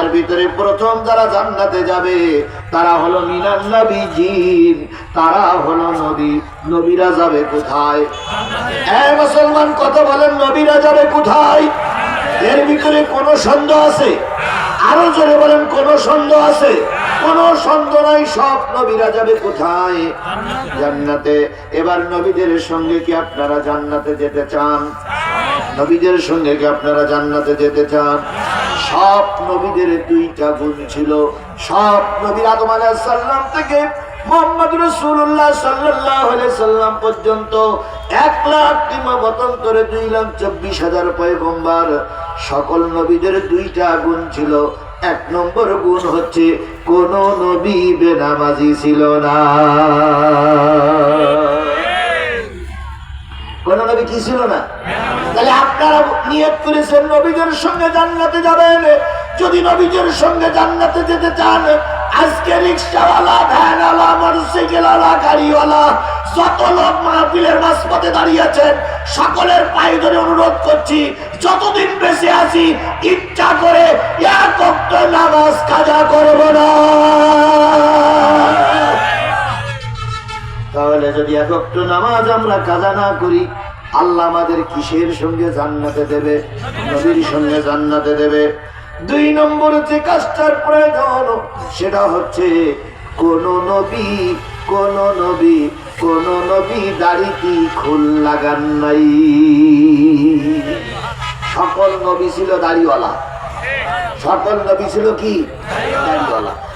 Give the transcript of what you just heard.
তার ভিতরে প্রথম যারা জান্নাতে যাবে, তারা হলো মিনান নবী জিন তারা হলো নবী। নবীরা যাবে কোথায়? এ মুসলমান, কত বলেন নবীরা যাবে কোথায়? এর ভিতরে কোনো সন্দেহ আছে? আরও জোরে বলেন, কোনো সন্দেহ আছে? কোনো সন্দেহ নাই, সব নবীরা যাবে কোথায়? জান্নাতে। এবার নবীদের সঙ্গে কি আপনারা জান্নাতে যেতে চান? নবীদের সঙ্গে কি আপনারা জান্নাতে যেতে চান? সব নবীদের দুইটা গুণ ছিল। সব নবী আদম আলাইহিস সালাম থেকে মোহাম্মদ রসুল্লাহ সাল্লাহ সাল্লাম পর্যন্ত এক লাখ মতন করে দুই লাখ চব্বিশ হাজার পয়গম্বার। সকল নবীদের দুইটা গুণ ছিল। এক নম্বর গুণ হচ্ছে কোন নবী বেনামাজি ছিল না। কোন নবী কি ছিল না? তাহলে আপনারা নিয়ত করেছেন নবীদের সঙ্গে জান্নাতে যাবেন। যদি নবীদের সঙ্গে জান্নাতে যেতে চান, আজকে রিক্সাওয়ালা, ভ্যানওয়ালা, মোটরসাইকেলওয়ালা, গাড়িওয়ালা, যত লোক মাহফিলের মাঝপথে দাঁড়িয়ে আছেন, সকলের পায়ে ধরে অনুরোধ করছি, যতদিন বেঁচে আছি, ইচ্ছা করে এক নামাজ কাজা করব না। তাহলে যদি একত্র নামাজ আমরা কাজা না করি, আল্লাহ আমাদের কিসের সঙ্গে জান্নাতে দেবে? নবীর সঙ্গে জান্নাতে দেবে? দুই নম্বর যে কাজটার প্রয়োজন, সেটা হচ্ছে কোন নবী কোন নবী কোন নবী দাড়িতে খুল লাগান নাই। সকল নবী ছিল দাড়িওয়ালা। সকল নবী ছিল কি? দাড়িওয়ালা।